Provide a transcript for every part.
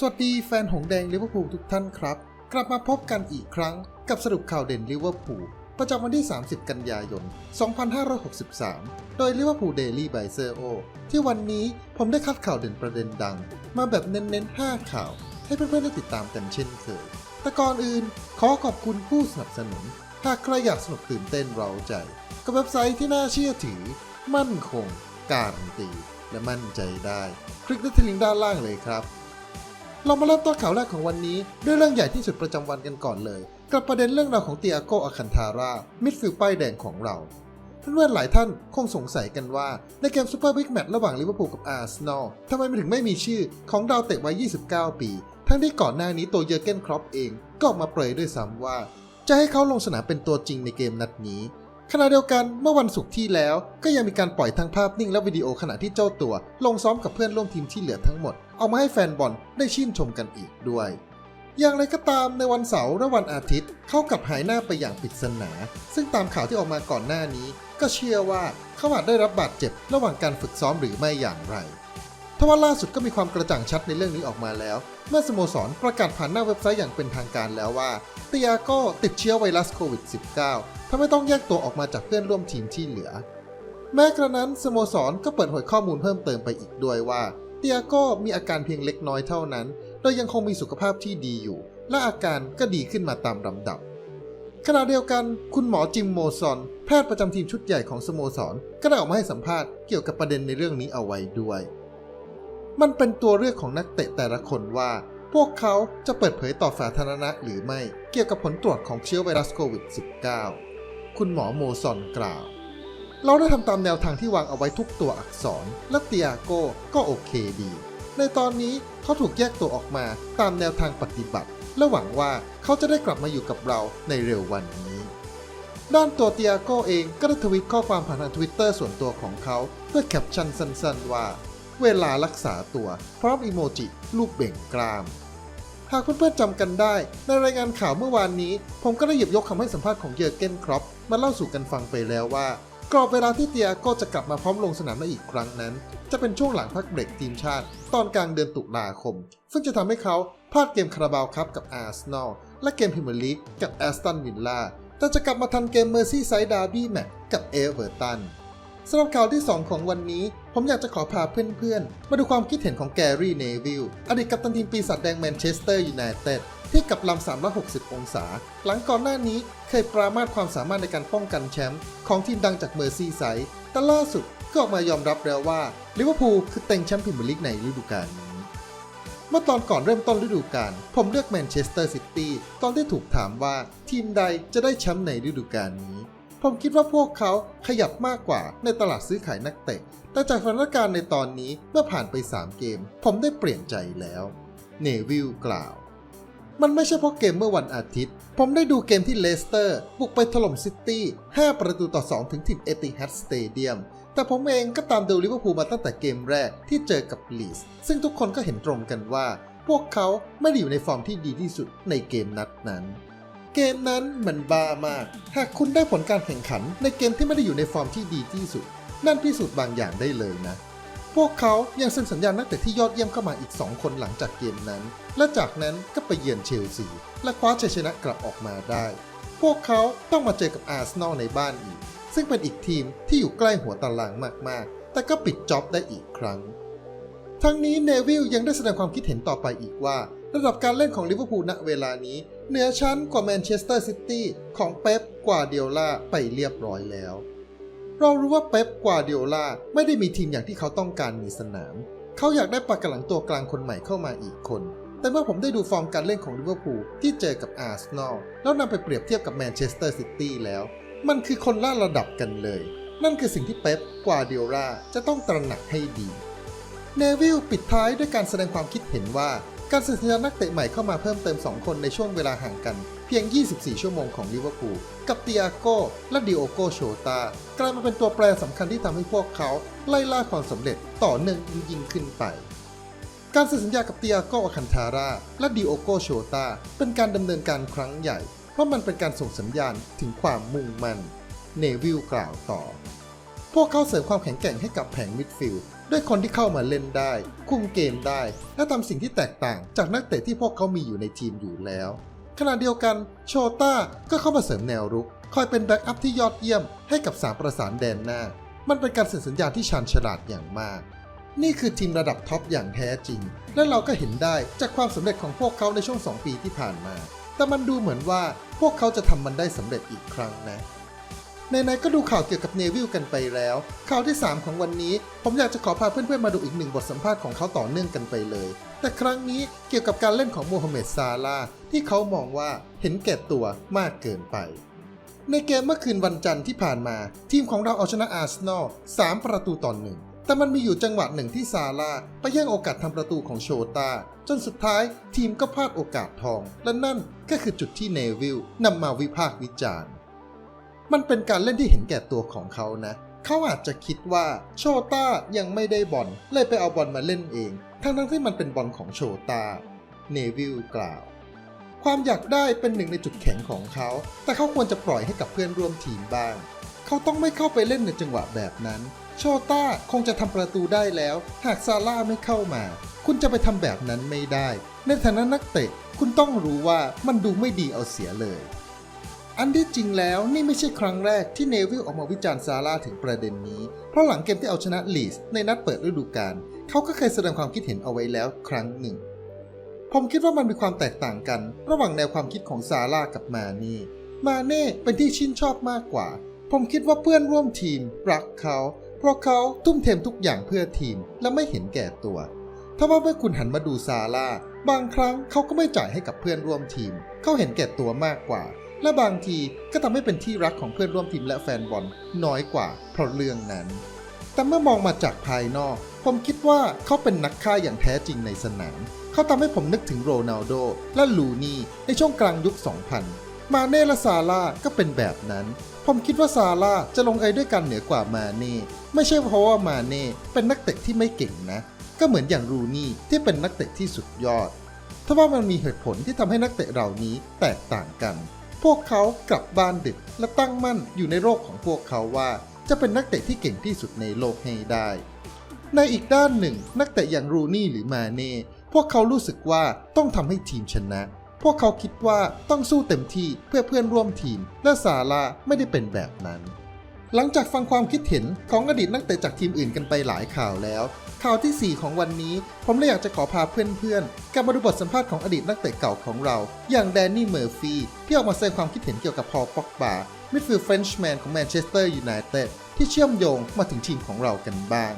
สวัสดีแฟนหงแดงลิเวอร์พูลทุกท่านครับ กลับมาพบกันอีกครั้งกับสรุปข่าวเด่นลิเวอร์พูลประจำวันที่ 30 กันยายน 2563 โดยลิเวอร์พูลเดลี่ไบเซอร์โอที่วันนี้ผมได้คัดข่าวเด่นประเด็นดัง มาแบบเน้นๆ 5 ข่าว ให้เพื่อนๆได้ติดตามกันเช่นเคย แต่ก่อนอื่นขอขอบคุณผู้สนับสนุน หากใครอยากสนุกตื่นเต้นเราใจ กับเว็บไซต์ที่น่าเชื่อถือ มั่นคง การันตี และมั่นใจได้ คลิกที่ลิงก์ด้านล่างเลยครับ เรามาเริ่มต้นข่าวแรกของวันนี้ด้วยเรื่องใหญ่ที่สุดประจำวันกันก่อนเลย กับประเด็นเรื่องราวของเตียโกอาคันทาร่ามิดฟิลด์ป้ายแดงของเราเพื่อนๆหลายท่านคงสงสัยกันว่า ในเกมซูเปอร์บิ๊กแมตช์ระหว่างลิเวอร์พูลกับอาร์เซนอลทำไมมันถึงไม่มีชื่อของดาวเตะวัย 29 ปี ทั้งที่ก่อนหน้านี้ตัวเยอร์เกนครอปเองก็ออกมาเปรยด้วยซ้ำว่า จะให้เขาลงสนามเป็นตัวจริงในเกมนัดนี้ ขณะเดียวกันเมื่อวันศุกร์ที่แล้ว ก็ยังมีการปล่อยทั้งภาพนิ่งและวิดีโอขณะที่เจ้าตัว ลงซ้อมกับเพื่อนร่วมทีมที่เหลือทั้งหมด เอามาให้แฟนบอลได้ชื่นชมกันอีกด้วย อย่างไรก็ตามในวันเสาร์และวันอาทิตย์เขากลับหายหน้าไปอย่างปริศนา ซึ่งตามข่าวที่ออกมาก่อนหน้านี้ ก็เชื่อว่าเขาอาจได้รับบาดเจ็บระหว่างการฝึกซ้อมหรือไม่อย่างไรทว่าล่าสุดก็มีความกระจ่างชัดในเรื่องนี้ออกมาแล้ว เมื่อสโมสรประกาศผ่านหน้าเว็บไซต์อย่างเป็นทางการแล้วว่าเตียโกติดเชื้อไวรัสโควิด -19 ทำให้ต้องแยกตัวออกมาจากเพื่อนร่วมทีมที่เหลือ แม้กระนั้นสโมสรก็เปิดเผยข้อมูลเพิ่มเติมไปอีกด้วยว่าเตียโกมีอาการเพียงเล็กน้อยเท่านั้น โดยยังคงมีสุขภาพที่ดีอยู่ และอาการก็ดีขึ้นมาตามลำดับ ขณะเดียวกันคุณหมอจิมโมซอน แพทย์ประจำทีมชุดใหญ่ของสโมสร ก็ได้ออกมาให้สัมภาษณ์เกี่ยวกับประเด็นในเรื่องนี้เอาไว้ด้วย มันเป็นตัวเลือกของนักเตะแต่ละคนว่า พวกเขาจะเปิดเผยต่อสาธารณะหรือไม่เกี่ยวกับผลตรวจของเชื้อไวรัสโควิด -19 คุณหมอโมซอนกล่าว เราได้ทำตามแนวทางที่วางเอาไว้ทุกตัวอักษร และเตียโกก็โอเคดี ในตอนนี้เขาถูกแยกตัวออกมาตามแนวทางปฏิบัติ และหวังว่าเขาจะได้กลับมาอยู่กับเราในเร็ววันนี้ ด้านตัวเตียโกเองก็ได้ทวิตข้อความผ่านทางทวิตเตอร์ส่วนตัวของเขาด้วยแคปชั่นสั้นๆว่า เวลารักษาตัวพร้อมอีโมจิลูกเบ่งกราม หากเพื่อนๆจำกันได้ ในรายงานข่าวเมื่อวานนี้ ผมก็ได้หยิบยกคำให้สัมภาษณ์ของเยอร์เกนครอปมาเล่าสู่กันฟังไปแล้วว่า กรอบเวลาที่เตียโกจะกลับมาพร้อมลงสนามได้อีกครั้งนั้น จะเป็นช่วงหลังพักเบรกทีมชาติ ตอนกลางเดือนตุลาคม ซึ่งจะทำให้เขาพลาดเกมคาราบาวครับกับอาร์เซนอลและเกมพรีเมียร์ลีกกับแอสตันวิลล่าแต่จะกลับมาทันเกมเมอร์ซี่ไซด์ดาร์บี้แมตช์กับเอเวอร์ตัน สำหรับข่าวที่ 2 ของวันนี้ ผมอยากจะขอพาเพื่อนๆ มาดูความคิดเห็นของแกรี่เนวิลอดีตกัปตันทีมปีศาจแดงแมนเชสเตอร์ยูไนเต็ดที่กับลำ 360 องศา หลังก่อนหน้านี้เคยปรามาสความสามารถในการป้องกันแชมป์ของทีมดังจากเมอร์ซีไซด์แต่ล่าสุดก็ออกมายอมรับแล้วว่าลิเวอร์พูลคือเต็งแชมป์พรีเมียร์ลีกในฤดูกาลนี้ เมื่อตอนก่อนเริ่มต้นฤดูกาลผมเลือกแมนเชสเตอร์ซิตี้ตอนที่ถูกถามว่าทีมใดจะได้แชมป์ในฤดูกาลนี้ ผมคิดว่าพวกเขาขยับมากกว่าในตลาดซื้อขายนักเตะ แต่จากสถานการณ์ในตอนนี้เมื่อผ่านไป 3 เกม ผมได้เปลี่ยนใจแล้ว เนวิลกล่าว มันไม่ใช่เพราะเกมเมื่อวันอาทิตย์ ผมได้ดูเกมที่เลสเตอร์ บุกไปถล่มซิตี้ 5 ประตูต่อ 2 ถึงถิ่นเอติฮัดสเตเดียมแต่ผมเองก็ตามดูลิเวอร์พูลมาตั้งแต่เกมแรกที่เจอกับลีสซึ่งทุกคนก็เห็นตรงกันว่า พวกเขาไม่ได้อยู่ในฟอร์มที่ดีที่สุดในเกมนัดนั้น เกมนั้นมันบ้ามาก หากคุณได้ผลการแข่งขันในเกมที่ไม่ได้อยู่ในฟอร์มที่ดีที่สุด นั่นพิสูจน์บางอย่างได้เลยนะ พวกเขายังเซ็นสัญญานักเตะที่ยอดเยี่ยมเข้ามาอีก 2 คนหลังจากเกมนั้น และจากนั้นก็ไปเยือนเชลซี และคว้าชัยชนะกลับออกมาได้ พวกเขาต้องมาเจอกับอาร์เซนอลในบ้านอีก ซึ่งเป็นอีกทีมที่อยู่ใกล้หัวตารางมากๆ แต่ก็ปิดจ็อบได้อีกครั้ง ทั้งนี้เนวิลยังได้แสดงความคิดเห็นต่อไปอีกว่า ระดับการเล่นของลิเวอร์พูลณเวลานี้ เหนือชั้นกว่าแมนเชสเตอร์ซิตี้ของเป๊ปกว่าเดียล่าไปเรียบร้อยแล้ว เรารู้ว่าเป๊ปกว่าเดียล่าไม่ได้มีทีมอย่างที่เขาต้องการมีสนาม เขาอยากได้ปากกหลังตัวกลางคนใหม่เข้ามาอีกคน แต่เมื่อผมได้ดูฟอร์มการเล่นของลิเวอร์พูลที่เจอกับอาร์เซนอลแล้วนำไปเปรียบเทียบกับแมนเชสเตอร์ซิตี้แล้ว มันคือคนละระดับกันเลย นั่นคือสิ่งที่เป๊ปกว่าเดียล่าจะต้องตระหนักให้ดีเนวิลปิดท้ายด้วยการแสดงความคิดเห็นว่า การเซ็นสัญญานักเตะใหม่เข้ามาเพิ่มเติม 2 คนในช่วงเวลาห่างกันเพียง 24 ชั่วโมงของลิเวอร์พูลกับเตียโกและดิโอโกโชตากลายมาเป็นตัวแปรสำคัญที่ทำให้พวกเขาไล่ล่าความสำเร็จต่อเนื่องยิ่งขึ้นไป การเซ็นสัญญากับเตียโกอคันทาร่าและดิโอโกโชตาเป็นการดำเนินการครั้งใหญ่ เพราะมันเป็นการส่งสัญญาณถึงความมุ่งมั่นเนวิลกล่าวต่อ พวกเขาเสริมความแข็งแกร่งให้กับแผงมิดฟิลด์ ด้วยคนที่เข้ามาเล่นได้ คุมเกมได้ และทำสิ่งที่แตกต่างจากนักเตะที่พวกเขามีอยู่ในทีมอยู่แล้ว ขณะเดียวกันโชต้าก็เข้ามาเสริมแนวรุก คอยเป็นแบ็กอัพที่ยอดเยี่ยมให้กับสามประสานแดนหน้า มันเป็นการเซ็นสัญญาที่ชาญฉลาดอย่างมาก นี่คือทีมระดับท็อปอย่างแท้จริง และเราก็เห็นได้จากความสำเร็จของพวกเขาในช่วง 2 ปีที่ผ่านมา แต่มันดูเหมือนว่าพวกเขาจะทำมันได้สำเร็จอีกครั้งนะ ในในๆก็ดูข่าวเกี่ยวกับเนวิลกันไปแล้ว ข่าวที่ 3 ของวันนี้ ผมอยากจะขอพาเพื่อนๆมาดูอีกหนึ่งบทสัมภาษณ์ของเขาต่อเนื่องกันไปเลย แต่ครั้งนี้เกี่ยวกับการเล่นของโมฮัมเหม็ดซาลาที่เขามองว่าเห็นแก่ตัวมากเกินไป ในเกมเมื่อคืนวันจันทร์ที่ผ่านมา ทีมของเราเอาชนะอาร์เซนอล3ประตูต่อหนึ่งแต่มันมีอยู่จังหวะหนึ่งที่ซาลาไปแย่งโอกาสทำประตูของโชตา จนสุดท้ายทีมก็พลาดโอกาสทอง และนั่นก็คือจุดที่เนวิลนำมาวิพากษ์วิจารณ์ มันเป็นการเล่นที่เห็นแก่ตัวของเขานะ เขาอาจจะคิดว่าโชต้ายังไม่ได้บอลเลยไปเอาบอลมาเล่นเอง ทั้งทั้งที่มันเป็นบอลของโชต้า เนวิลกล่าว ความอยากได้เป็นหนึ่งในจุดแข็งของเขา แต่เขาควรจะปล่อยให้กับเพื่อนร่วมทีมบ้าง เขาต้องไม่เข้าไปเล่นในจังหวะแบบนั้น โชต้าคงจะทำประตูได้แล้ว หากซาร่าไม่เข้ามา คุณจะไปทำแบบนั้นไม่ได้ ในฐานะนักเตะคุณต้องรู้ว่ามันดูไม่ดีเอาเสียเลย อันที่จริงแล้วนี่ไม่ใช่ครั้งแรกที่เนวิลออกมาวิจารณ์ซาร่าถึงประเด็นนี้ เพราะหลังเกมที่เอาชนะลีสในนัดเปิดฤดูกาลเขาก็เคยแสดงความคิดเห็นเอาไว้แล้วครั้งหนึ่ง ผมคิดว่ามันมีความแตกต่างกัน ระหว่างแนวความคิดของซาร่ากับมาเน่มาเน่เป็นที่ชื่นชอบมากกว่า ผมคิดว่าเพื่อนร่วมทีมรักเขา เพราะเขาทุ่มเททุกอย่างเพื่อทีมและไม่เห็นแก่ตัวถ้าว่าเมื่อคุณหันมาดูซาร่าบางครั้งเขาก็ไม่จ่ายให้กับเพื่อนร่วมทีม เขาเห็นแก่ตัวมากกว่า และบางทีก็ทำให้เป็นที่รักของเพื่อนร่วมทีมและแฟนบอลน้อยกว่าเพราะเรื่องนั้น แต่เมื่อมองมาจากภายนอก ผมคิดว่าเขาเป็นนักฆ่าอย่างแท้จริงในสนาม เขาทำให้ผมนึกถึงโรนัลโดและลูนี่ในช่วงกลางยุค 2000 มาเน่และซาร่าก็เป็นแบบนั้น ผมคิดว่าซาร่าจะลงเอยด้วยกันเหนือกว่ามาเน่ไม่ใช่เพราะว่ามาเน่เป็นนักเตะที่ไม่เก่งนะ ก็เหมือนอย่างรูนี่ที่เป็นนักเตะที่สุดยอดถ้าว่ามันมีเหตุผลที่ทำให้นักเตะเหล่านี้แตกต่างกัน พวกเขากลับบ้านดึกและตั้งมั่นอยู่ในโลกของพวกเขาว่า จะเป็นนักเตะที่เก่งที่สุดในโลกให้ได้ ในอีกด้านหนึ่ง นักเตะอย่างรูนี่หรือมาเน่พวกเขารู้สึกว่าต้องทำให้ทีมชนะ พวกเขาคิดว่าต้องสู้เต็มที่เพื่อเพื่อนร่วมทีม และซาร่าไม่ได้เป็นแบบนั้น หลังจากฟังความคิดเห็นของอดีตนักเตะจากทีมอื่นกันไปหลายข่าวแล้ว ข่าวทีสี่ 4 ของวันนี้ ผมเลยอยากจะขอพาเพื่อนๆกลับมาดูบทสัมภาษณ์ของอดีตนักเตะเก่าของเรา อย่างแดนนี่เมอร์ฟีที่ออกมาแสดงความคิดเห็นเกี่ยวกับพอลป็อกบามิดฟิลด์เฟรนช์แมนของแมนเชสเตอร์ยูไนเต็ดที่เชื่อมโยงมาถึงทีมของเรากันบ้าง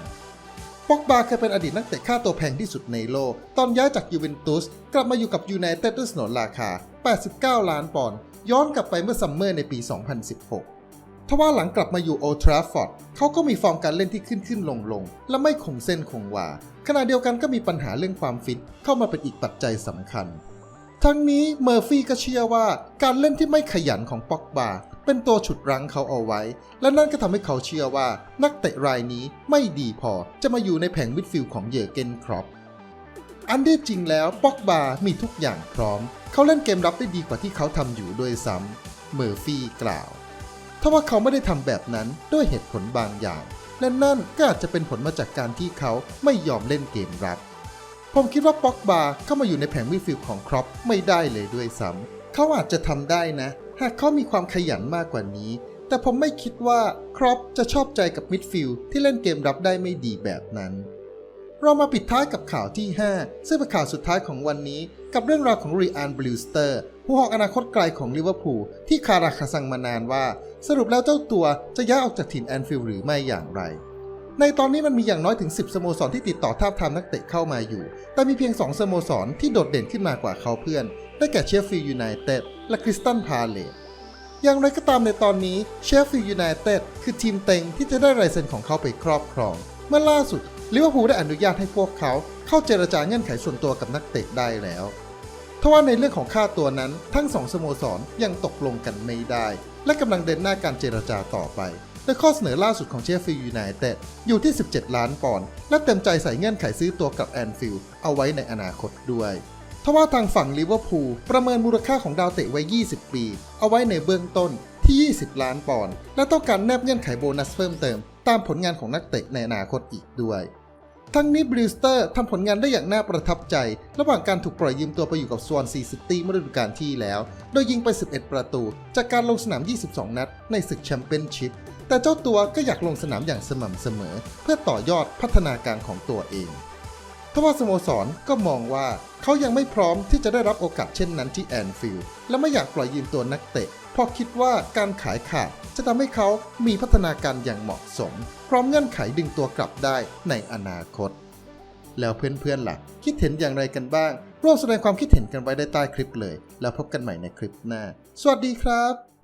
ป็อกบาเคยเป็นอดีตนักเตะค่าตัวแพงที่สุดในโลก ตอนย้ายจากยูเวนตุสกลับมาอยู่กับยูไนเต็ดด้วยสนนราคา 89 ล้านปอนด์ย้อนกลับไปเมื่อซัมเมอร์ในปี 2016 ทว่าหลังกลับมาอยู่โอทราฟอร์ดเขาก็มีฟอร์มการเล่นที่ขึ้นขึ้นลงลงและไม่คงเส้นคงวาขณะเดียวกันก็มีปัญหาเรื่องความฟิตเข้ามาเป็นอีกปัจจัยสำคัญ ทั้งนี้เมอร์ฟี่ก็เชื่อว่าการเล่นที่ไม่ขยันของป็อกบาเป็นตัวฉุดรั้งเขาเอาไว้ และนั่นก็ทำให้เขาเชื่อว่านักเตะรายนี้ไม่ดีพอจะมาอยู่ในแผงมิดฟิลด์ของเยอเกนครอปอันที่จริงแล้วป็อกบามีทุกอย่างพร้อม เขาเล่นเกมรับได้ดีกว่าที่เขาทำอยู่ด้วยซ้ำเมอร์ฟี่กล่าว ถ้าว่าเขาไม่ได้ทำแบบนั้นด้วยเหตุผลบางอย่าง และนั่นก็อาจจะเป็นผลมาจากการที่เขาไม่ยอมเล่นเกมรับ ผมคิดว่าป็อกบาเข้ามาอยู่ในแผงมิดฟิลด์ของครอปไม่ได้เลยด้วยซ้ำเขาอาจจะทำได้นะ หากเขามีความขยันมากกว่านี้ แต่ผมไม่คิดว่าครอปจะชอบใจกับมิดฟิลด์ที่เล่นเกมรับได้ไม่ดีแบบนั้น เรามาปิดท้ายกับข่าวที่ 5 ซึ่งเป็นข่าวสุดท้ายของวันนี้ กับเรื่องราวของรีอานบลิวสเตอร์ผู้หอกอนาคตไกลของลิเวอร์พูลที่คาราคาซังมานานว่า สรุปแล้วเจ้าตัวจะย้ายออกจากทีมแอนฟิลด์หรือไม่อย่างไร ในตอนนี้มันมีอย่างน้อยถึง 10 สโมสรที่ติดต่อทาบทามนักเตะเข้ามาอยู่ แต่มีเพียง 2 สโมสรที่โดดเด่นขึ้นมากว่าเขาเพื่อน ได้แก่เชฟฟิลด์ยูไนเต็ดและคริสตันพาเลตอย่างไรก็ตามในตอนนี้เชฟฟิลด์ยูไนเต็ดคือทีมเต็งที่จะได้ลายเซ็นของเขาไปครอบครอง เมื่อล่าสุดลิเวอร์พูลได้อนุญาตให้พวกเขาเข้าเจรจาเงื่อนไขส่วนตัวกับนักเตะได้แล้วทว่าในเรื่องของค่าตัวนั้นทั้งสองสโมสรยังตกลงกันไม่ได้ และกำลังเดินหน้าการเจรจาต่อไปโดยข้อเสนอล่าสุดของเชฟฟิลยูไนเต็ดอยู่ที่ 17 ล้านปอนด์และเต็มใจใส่เงื่อนไขซื้อตัวกับแอนฟิลด์เอาไว้ในอนาคตด้วยทว่าทางฝั่งลิเวอร์พูลประเมินมูลค่าของดาวเตะไว้ 20 ปี เอาไว้ในเบื้องต้นที่ 20 ล้านปอนด์และต้องการแนบเงื่อนไขโบนัสเพิ่มเติม ตามผลงานของนักเตะในอนาคตอีกด้วย ทั้งนี้บริสเตอร์ทำผลงานได้อย่างน่าประทับใจ ระหว่างการถูกปล่อยยืมตัวไปอยู่กับสวอนซีซิตี้เมื่อฤดูกาลที่แล้ว โดยยิงไป 11 ประตู จากการลงสนาม 22 นัด ในศึกแชมเปี้ยนชิพแต่เจ้าตัวก็อยากลงสนามอย่างสม่ำเสมอ เพื่อต่อยอดพัฒนาการของตัวเอง ทว่าสโมสรก็มองว่าเขายังไม่พร้อมที่จะได้รับโอกาสเช่นนั้นที่แอนฟิลด์และไม่อยากปล่อยยืมตัวนักเตะเพราะคิดว่าการขายขาดจะทำให้เขามีพัฒนาการอย่างเหมาะสม พร้อมเงื่อนไขดึงตัวกลับได้ในอนาคต แล้วเพื่อนๆล่ะ คิดเห็นอย่างไรกันบ้างร่วมแสดงความคิดเห็นกันไว้ได้ใต้คลิปเลย แล้วพบกันใหม่ในคลิปหน้า สวัสดีครับ